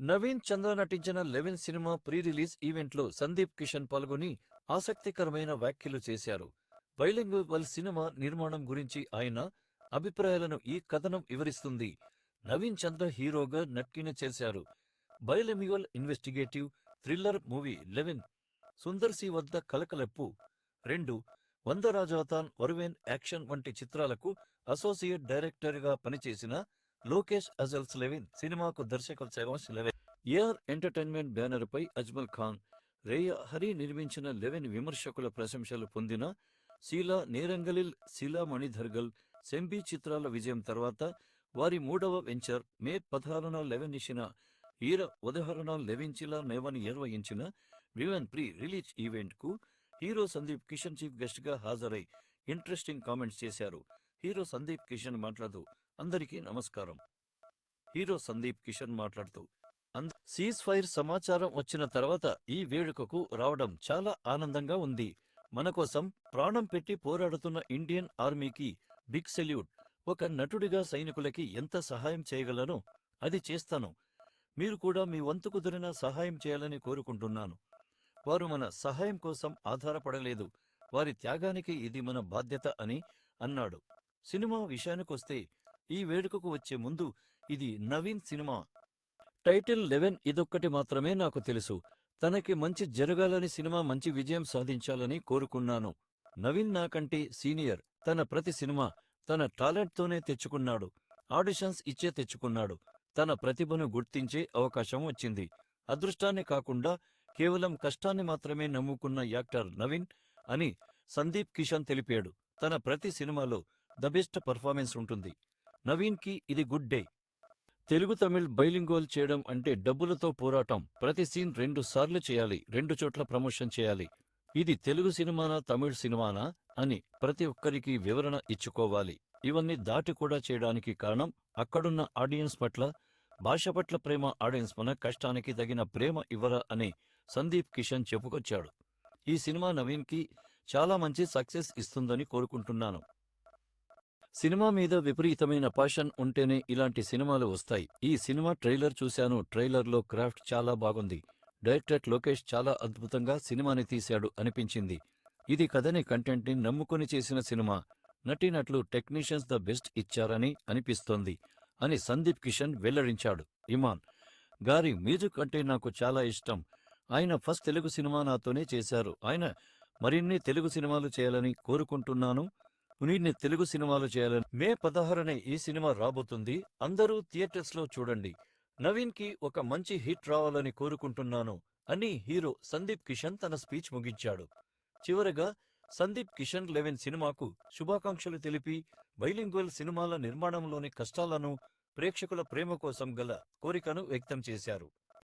నవీన్ చంద్ర నటించిన eleven cinema pre release ఈవెంట్లో సందీప్ కిషన్ పాల్గొని ఆసక్తికరమైన వ్యాఖ్యలు చేశారు. బైలింగ్వల్ సినిమా నిర్మాణం గురించి ఆయన అభిప్రాయాలను ఈ కథనం వివరిస్తుంది. నవీన్ చంద్ర హీరోగా నటిన చేశారు. Bilingual investigative thriller movie eleven Sundar C వద్ద కలకలెప్పు రెండు వంద రాజాతాన్ వరువేన్ యాక్షన్ వంటి చిత్రాలకు అసోసియేట్ డైరెక్టర్గా పనిచేసిన లోకేష్ అజల్స్ లెవిన్ సినిమాకు దర్శకులు సేవస్ లెవెన్ ఏఆర్ ఎంటర్టైన్మెంట్ బ్యానర్ పై అజ్మల్ ఖాన్ రేయ హరి నిర్మించిన లెవెన్ విమర్శకుల ప్రశంసలు పొందిన శీలా నేరంగలిల్ శీలా మణిధర్గల్ సెంబి చిత్రాల విజయం తర్వాత వారి మూడవ వెంచర్ మే పదహారున లెవెన్ ఇచ్చిన ఈర ఉదాహరణ లెవెన్చిలా నేవని నిర్వహించిన విమెన్ ప్రీ రిలీజ్ ఈవెంట్కు హీరో సందీప్ కిషన్ చీఫ్ గెస్ట్గా హాజరై ఇంట్రెస్టింగ్ కామెంట్స్ చేశారు. హీరో సందీప్ కిషన్ మాట్లాడుతూ అందరికీ నమస్కారం. హీరో సందీప్ కిషన్ మాట్లాడుతూ సీజ్ ఫైర్ సమాచారం వచ్చిన తర్వాత ఈ వేడుకకు రావడం చాలా ఆనందంగా ఉంది. మన కోసం ప్రాణం పెట్టి పోరాడుతున్న ఇండియన్ ఆర్మీకి బిగ్ సెల్యూట్. ఒక నటుడిగా సైనికులకి ఎంత సహాయం చేయగలనో? అది చేస్తాను. మీరు కూడా మీ వంతు కుదిరిన సహాయం చేయాలని కోరుకుంటున్నాను. వారు మన సహాయం కోసం ఆధారపడలేదు. వారి త్యాగానికి ఇది మన బాధ్యత అని అన్నాడు. సినిమా విషయానికొస్తే ఈ వేడుకకు వచ్చే ముందు ఇది నవీన్ సినిమా. టైటిల్ లెవెన్ ఇదొక్కటి మాత్రమే నాకు తెలుసు. తనకి మంచి జరగాలని సినిమా మంచి విజయం సాధించాలని కోరుకున్నాను. నవీన్ నాకంటే సీనియర్. తన ప్రతి సినిమా తన టాలెంట్తోనే తెచ్చుకున్నాడు. ఆడిషన్స్ ఇచ్చే తెచ్చుకున్నాడు. తన ప్రతిభను గుర్తించే అవకాశం వచ్చింది. అదృష్టాన్ని కాకుండా కేవలం కష్టాన్ని మాత్రమే నమ్ముకున్న యాక్టర్ నవీన్ అని సందీప్ కిషన్ తెలిపాడు. తన ప్రతి సినిమాలో ద బెస్ట్ పర్ఫార్మెన్స్ ఉంటుంది. నవీన్కి ఇది good day. Telugu Tamil bilingual చేయడం అంటే డబ్బులతో పోరాటం. ప్రతి సీన్ రెండు సార్లు చేయాలి రెండు చోట్ల ప్రమోషన్ చేయాలి. ఇది తెలుగు సినిమానా తమిళ్ సినిమానా అని ప్రతి ఒక్కరికి వివరణ ఇచ్చుకోవాలి. ఇవన్నీ దాటి కూడా చేయడానికి కారణం అక్కడున్న ఆడియన్స్ పట్ల భాష పట్ల ప్రేమ ఆడియన్స్ మన కష్టానికి తగిన ప్రేమ ఇవ్వరా అని సందీప్ కిషన్ చెప్పుకొచ్చాడు. ఈ సినిమా నవీన్కి చాలా మంచి సక్సెస్ ఇస్తుందని కోరుకుంటున్నాను. సినిమా మీద విపరీతమైన పాషన్ ఉంటేనే ఇలాంటి సినిమాలు వస్తాయి. ఈ సినిమా ట్రైలర్ చూశాను. ట్రైలర్లో క్రాఫ్ట్ చాలా బాగుంది. డైరెక్టర్ లోకేష్ చాలా అద్భుతంగా సినిమాని తీశాడు అనిపించింది. ఇది కథని కంటెంట్ని నమ్ముకొని చేసిన సినిమా. నటీనట్లు టెక్నీషియన్స్ ద బెస్ట్ ఇచ్చారని అనిపిస్తోంది అని సందీప్ కిషన్ వెల్లడించాడు. ఇమాన్ గారి మ్యూజిక్ అంటే నాకు చాలా ఇష్టం. ఆయన ఫస్ట్ తెలుగు సినిమా నాతోనే చేశారు. ఆయన మరిన్ని తెలుగు సినిమాలు చేయాలని కోరుకుంటున్నాను. మునీర్ని తెలుగు సినిమాలు చేయాలని మే పదహారున ఈ సినిమా రాబోతుంది. అందరూ థియేటర్స్లో చూడండి. నవీన్కి ఒక మంచి హిట్ రావాలని కోరుకుంటున్నాను అని హీరో సందీప్ కిషన్ తన స్పీచ్ ముగించాడు. చివరగా సందీప్ కిషన్ లెవెన్ సినిమాకు శుభాకాంక్షలు తెలిపి బైలింగ్వల్ సినిమాల నిర్మాణంలోని కష్టాలను ప్రేక్షకుల ప్రేమ కోసం గల కోరికను వ్యక్తం చేశారు.